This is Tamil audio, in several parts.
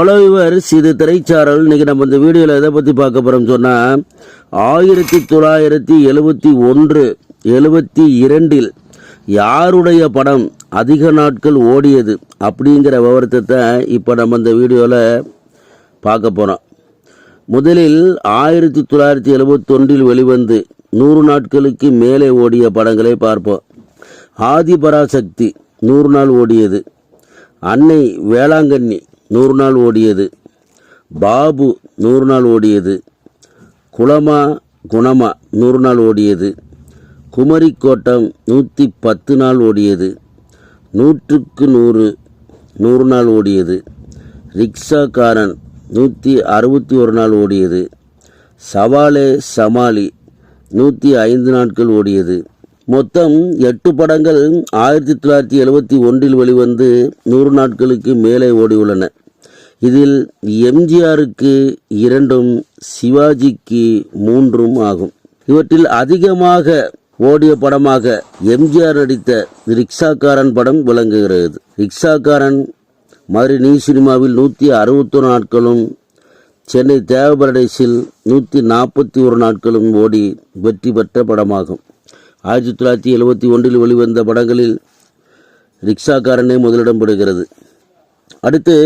ஹலோ விவர்ஸ் இது திரைச்சாரல் இன்றைக்கி நம்ம இந்த வீடியோவில் எதை பற்றி பார்க்க போகிறோம் சொன்னால் ஆயிரத்தி தொள்ளாயிரத்தி எழுபத்தி ஒன்று எழுபத்தி இரண்டில் யாருடைய படம் அதிக நாட்கள் ஓடியது அப்படிங்கிற விவரத்தை தான் இப்போ நம்ம இந்த வீடியோவில் பார்க்க போகிறோம் முதலில் ஆயிரத்தி தொள்ளாயிரத்தி எழுபத்தொன்றில் வெளிவந்து நூறு நாட்களுக்கு மேலே ஓடிய படங்களை பார்ப்போம். ஆதிபராசக்தி நூறு நாள் ஓடியது. அன்னை வேளாங்கண்ணி நூறு நாள் ஓடியது. பாபு நூறு நாள் ஓடியது. குளமா குணமா நூறு நாள் ஓடியது. குமரிக்கோட்டம் நூற்றி பத்து நாள் ஓடியது. நூற்றுக்கு நூறு நூறு நாள் ஓடியது. ரிக்ஷாக்காரன் நூற்றி அறுபத்தி ஒரு நாள் ஓடியது. சவாலே சமாளி நூற்றி ஐந்து நாட்கள் ஓடியது. மொத்தம் எட்டு படங்கள் ஆயிரத்தி தொள்ளாயிரத்தி எழுபத்தி ஒன்றில் வெளிவந்து நூறு நாட்களுக்கு மேலே ஓடியுள்ளன. இதில் எம்ஜிஆருக்கு இரண்டும் சிவாஜிக்கு மூன்றும் ஆகும். இவற்றில் அதிகமாக ஓடிய படமாக எம்ஜிஆர் நடித்த ரிக்ஷாக்காரன் படம் விளங்குகிறது. ரிக்ஷாக்காரன் மதுரை நீ சினிமாவில் நூற்றி அறுபத்தொரு நாட்களும் சென்னை தேவபரடேஸில் நூற்றி நாற்பத்தி ஒரு நாட்களும் ஓடி வெற்றி பெற்ற படமாகும். ஆயிரத்தி தொள்ளாயிரத்தி எழுபத்தி ஒன்றில் வெளிவந்த படங்களில் ரிக்ஷாக்காரனே முதலிடம் பெறுகிறது அடுத்து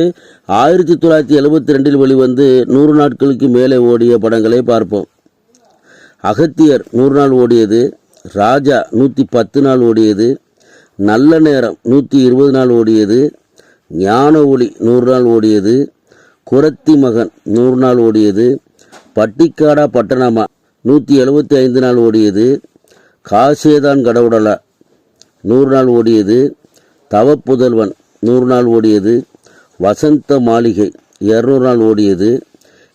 ஆயிரத்தி தொள்ளாயிரத்தி எழுபத்தி ரெண்டில் வெளிவந்து நூறு நாட்களுக்கு மேலே ஓடிய படங்களை பார்ப்போம். அகத்தியர் நூறு நாள் ஓடியது ராஜா நூற்றி பத்து நாள் ஓடியது நல்ல நேரம் நூற்றி இருபது நாள் ஓடியது ஞான ஒளி நூறு நாள் ஓடியது குரத்தி மகன் நூறு நாள் ஓடியது பட்டிக்காடா பட்டணமா நூற்றி எழுபத்தி ஐந்து நாள் ஓடியது காசேதான் கடவுடலா. நூறு நாள் ஓடியது தவப்புதல்வன் நூறு நாள் ஓடியது வசந்த மாளிகை இரநூறு நாள் ஓடியது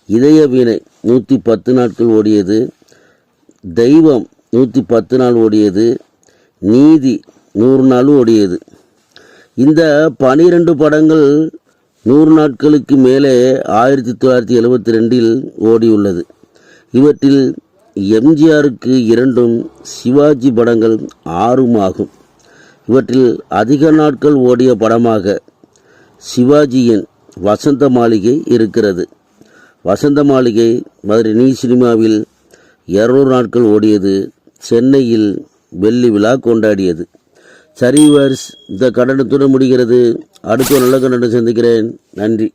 இதய வீணை நூற்றி பத்து நாட்கள் ஓடியது தெய்வம் நூற்றி பத்து நாள் ஓடியது நீதி நூறு நாள் ஓடியது. இந்த பனிரெண்டு படங்கள் நூறு நாட்களுக்கு மேலே ஆயிரத்தி தொள்ளாயிரத்தி எழுபத்தி ரெண்டில் ஓடியுள்ளது. இவற்றில் எம்ஜிஆருக்கு இரண்டும் சிவாஜி படங்கள் ஆறும் ஆகும் இவற்றில் அதிக நாட்கள் ஓடிய படமாக சிவாஜியின் வசந்த மாளிகை இருக்கிறது. வசந்த மாளிகை மதுரை நீ சினிமாவில் இருநூறு நாட்கள் ஓடியது சென்னையில் வெள்ளி விழா கொண்டாடியது. சரி வர்ஸ் இந்த கண்டனத்துடன் முடிகிறது. அடுத்த நல்ல கண்டனம் சந்திக்கிறேன். நன்றி.